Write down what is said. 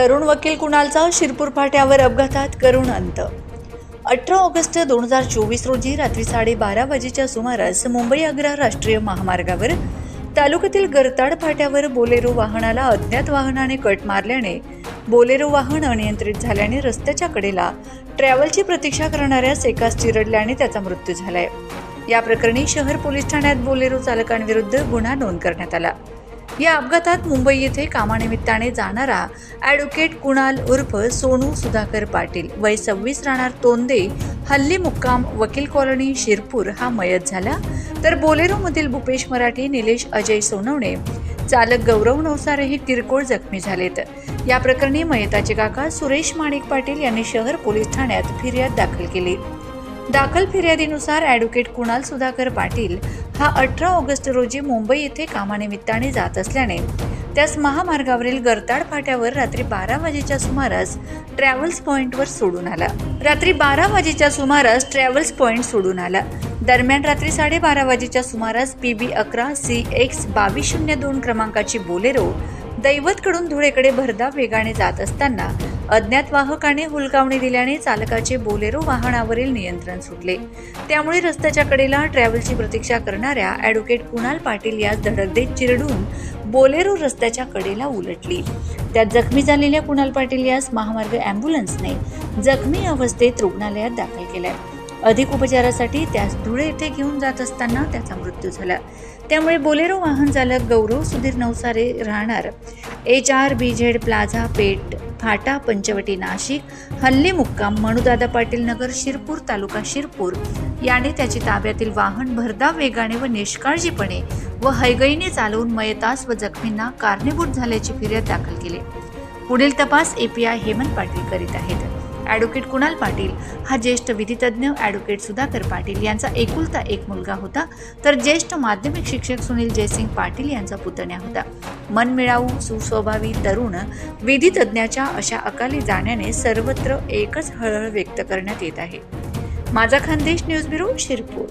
तरुण वकील कुणालचा? शिरपूर फाट्यावर अपघातात करुण अंत. अठरा ऑगस्ट दोन हजार चोवीस रोजी रात्री साडेबारा वाजेच्या सुमारास मुंबई आग्रा राष्ट्रीय महामार्गावर तालुक्यातील गरताड फाट्यावर बोलेरो वाहनाला अज्ञात वाहनाने कट मारल्याने बोलेरो वाहन अनियंत्रित झाल्याने रस्त्याच्या कडेला ट्रॅव्हलची प्रतीक्षा करणाऱ्यास सेकास चिरडल्याने त्याचा मृत्यू झालाय. या प्रकरणी शहर पोलीस ठाण्यात बोलेरो चालकांविरुद्ध गुन्हा नोंद करण्यात आला. या अपघातात मुंबई येथे कामानिमित्ताने जाणारा ॲडव्होकेट कुणाल उर्फ सोनू सुधाकर पाटील वय सव्वीस राहणार तोंदे हल्ली मुक्काम वकील कॉलनी शिरपूर हा मयत झाला. तर बोलेरोमधील भूपेश मराठी निलेश अजय सोनवणे चालक गौरव नवसारे हे किरकोळ जखमी झालेत. या प्रकरणी मयताचे काका सुरेश माणिक पाटील यांनी शहर पोलीस ठाण्यात फिर्याद दाखल केली. दाखल फिर्यादीनुसार ॲडव्होकेट कुणाल सुधाकर पाटील हा अठरा ऑगस्ट रोजी मुंबई येथे कामानिमित्ताने जात असल्याने त्यास महामार्गावरील गरताड फाट्यावर रात्री बारा वाजेच्या सुमारास ट्रॅव्हल्स पॉइंटवर सोडून आला. रात्री बारा वाजेच्या सुमारास ट्रॅव्हल्स पॉइंट सोडून आला. दरम्यान रात्री साडेबारा वाजेच्या सुमारास पी बी अकरा सी एक्स बावीस शून्य दोन क्रमांकाची बोलेरो दैवतकडून धुळेकडे भरधाव वेगाने जात असताना अज्ञात वाहकाने हुलकावणी दिल्याने चालकाचे बोलेरो वाहनावरील नियंत्रण सुटले. त्यामुळे रस्त्याच्या कडेला ट्रॅव्हलची प्रतीक्षा करणाऱ्या ॲडव्होकेट कुणाल पाटील यास धडक देत चिरडून बोलेरो रस्त्याच्या कडेला उलटली. त्यात जखमी झालेल्या कुणाल पाटील यास महामार्ग ॲम्ब्युलन्सने जखमी अवस्थेत रुग्णालयात दाखल केलाय. अधिक उपचारासाठी त्यास धुळे येथे घेऊन जात असताना त्याचा मृत्यू झाला. त्यामुळे बोलेरो वाहन चालक गौरव सुधीर नवसारे राहणार H R B Z plaza Peth Phata Panchavati Nashik हल्ली मुक्काम मणुदादा पाटील नगर शिरपूर तालुका शिरपूर. याने त्याची ताब्यातील वाहन भरधाव वेगाने व निष्काळजीपणे व हैगईने चालवून मयतास व जखमींना कारणीभूत झाल्याची फिर्याद दाखल केली. पुढील तपास एपीआय हेमंत पाटील करीत आहेत. ॲडव्होकेट कुणाल पाटील. हा ज्येष्ठ विधितज्ञ ॲडव्होकेट सुधाकर पाटील यांचा एकुलता एक मुलगा होता. तर ज्येष्ठ माध्यमिक शिक्षक सुनील जयसिंग पाटील यांचा पुतण्या होता. मनमिळावू सुस्वभावी तरुण विधितज्ञाच्या अशा अकाली जाण्याने सर्वत्र एकच हळहळ व्यक्त करण्यात येत आहे. माझा खानदेश न्यूज ब्युरो शिरपूर.